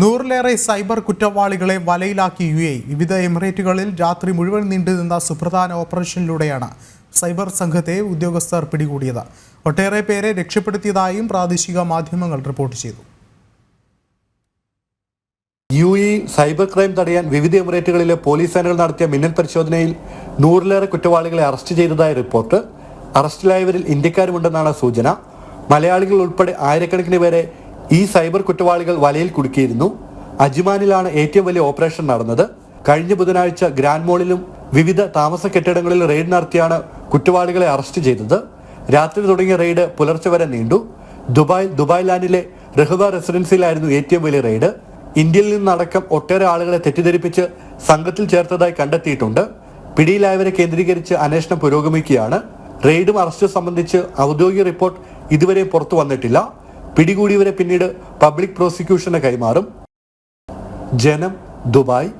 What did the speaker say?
നൂറിലേറെ സൈബർ കുറ്റവാളികളെ വലയിലാക്കി U A വിവിധ എമിറേറ്റുകളിൽ രാത്രി മുഴുവൻ നീണ്ടുനിന്ന സുപ്രധാന ഓപ്പറേഷനിലൂടെയാണ് സൈബർ സംഘത്തെ ഉദ്യോഗസ്ഥർ പിടികൂടിയത്. ഒട്ടേറെ പേരെ രക്ഷപ്പെടുത്തിയതായും പ്രാദേശിക മാധ്യമങ്ങൾ റിപ്പോർട്ട് ചെയ്തു. യു ഇ സൈബർ ക്രൈം തടയാൻ വിവിധ എമിറേറ്റുകളിലെ പോലീസ് സേനകൾ നടത്തിയ മിന്നൽ പരിശോധനയിൽ നൂറിലേറെ കുറ്റവാളികളെ അറസ്റ്റ് ചെയ്തതായി റിപ്പോർട്ട്. അറസ്റ്റിലായവരിൽ ഇന്ത്യക്കാരുമുണ്ടെന്നാണ് സൂചന. മലയാളികൾ ഉൾപ്പെടെ ആയിരക്കണക്കിന് പേരെ ഈ സൈബർ കുറ്റവാളികൾ വലയിൽ കുടുക്കിയിരുന്നു. അജ്മാനിലാണ് ഏറ്റവും വലിയ ഓപ്പറേഷൻ നടന്നത്. കഴിഞ്ഞ ബുധനാഴ്ച ഗ്രാൻഡ് മോളിലും വിവിധ താമസ കെട്ടിടങ്ങളിൽ റെയ്ഡ് നടത്തിയാണ് കുറ്റവാളികളെ അറസ്റ്റ് ചെയ്തത്. രാത്രി തുടങ്ങിയ റെയ്ഡ് പുലർച്ചെ വരെ നീണ്ടു. ദുബായ് ദുബായ് ലാൻഡിലെ റഹ്ബ റെസിഡൻസിയിലായിരുന്നു ഏറ്റവും വലിയ റെയ്ഡ്. ഇന്ത്യയിൽ നിന്നടക്കം ഒട്ടേറെ ആളുകളെ തെറ്റിദ്ധരിപ്പിച്ച് സംഘത്തിൽ ചേർത്തതായി കണ്ടെത്തിയിട്ടുണ്ട്. പിടിയിലായവരെ കേന്ദ്രീകരിച്ച് അന്വേഷണം പുരോഗമിക്കുകയാണ്. റെയ്ഡും അറസ്റ്റും സംബന്ധിച്ച് ഔദ്യോഗിക റിപ്പോർട്ട് ഇതുവരെ പുറത്തു വന്നിട്ടില്ല. പിടികൂടിയവരെ പിന്നീട് പബ്ലിക് പ്രോസിക്യൂഷന് കൈമാറും. ജനം ദുബായ്